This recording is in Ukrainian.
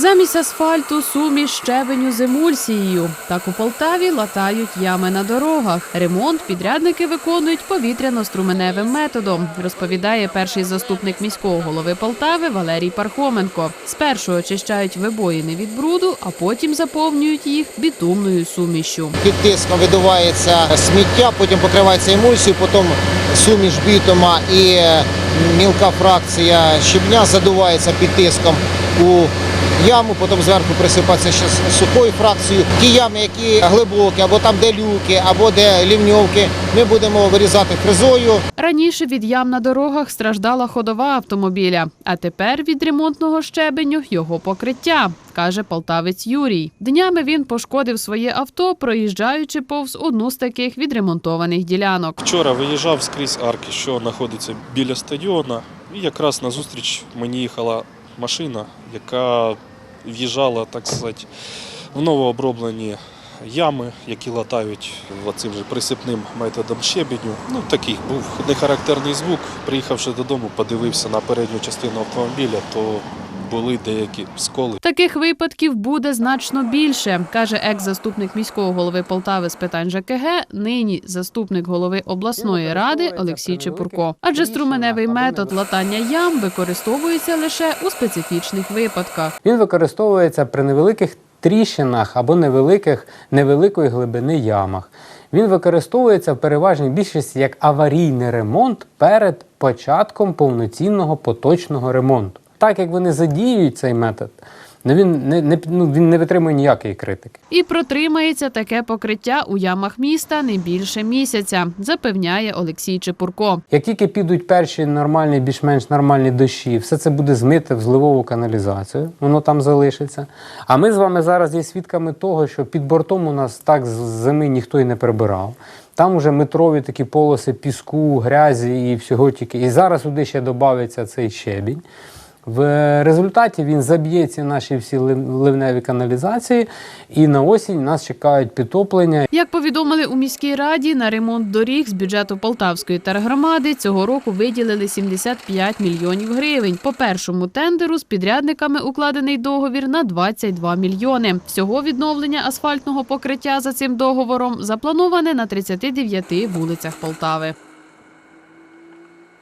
Замість асфальту суміш щебеню з емульсією. Так у Полтаві латають ями на дорогах. Ремонт підрядники виконують повітряно-струменевим методом, розповідає перший заступник міського голови Полтави Валерій Пархоменко. Спершу очищають вибоїни від бруду, а потім заповнюють їх бітумною сумішю. Під тиском видувається сміття, потім покривається емульсією, потім суміш бітума і мілка фракція щебня задувається під тиском у яму, потім зверху присипається ще сухою фракцією. Ті ями, які глибокі, або там де люки, або де лівньовки, ми будемо вирізати фрезою. Раніше від ям на дорогах страждала ходова автомобіля, а тепер від ремонтного щебеню його покриття, каже полтавець Юрій. Днями він пошкодив своє авто, проїжджаючи повз одну з таких відремонтованих ділянок. Вчора виїжджав скрізь арки, що знаходиться біля стадіона, і якраз назустріч мені їхала машина, яка в'їжджала, так сказати, в новооброблені ями, які латають цим же присипним методом щебеню. Ну, такий був нехарактерний звук. Приїхавши додому, подивився на передню частину автомобіля, то були деякі сколи. Таких випадків буде значно більше, каже екс-заступник міського голови Полтави з питань ЖКГ, нині заступник голови обласної ради Олексій Чепурко. Адже струменевий метод латання ям використовується лише у специфічних випадках. Він використовується при невеликих тріщинах або невеликих, невеликої глибини ямах. Він використовується в переважній більшості як аварійний ремонт перед початком повноцінного поточного ремонту. Так як вони задіюють цей метод, ну він не, не, ну, він не витримує ніякої критики. І протримається таке покриття у ямах міста не більше місяця, запевняє Олексій Чепурко. Як тільки підуть перші нормальні, більш-менш нормальні дощі, все це буде змите в зливову каналізацію, воно там залишиться. А ми з вами зараз є свідками того, що під бортом у нас так з зими ніхто і не прибирав. Там уже метрові такі полоси піску, грязі і всього тільки. І зараз сюди ще додається цей щебінь. В результаті він заб'є ці наші всі ливневі каналізації, і на осінь нас чекають підтоплення. Як повідомили у міській раді, на ремонт доріг з бюджету Полтавської тергромади цього року виділили 75 мільйонів гривень. По першому тендеру з підрядниками укладений договір на 22 мільйони. Всього відновлення асфальтного покриття за цим договором заплановане на 39 вулицях Полтави.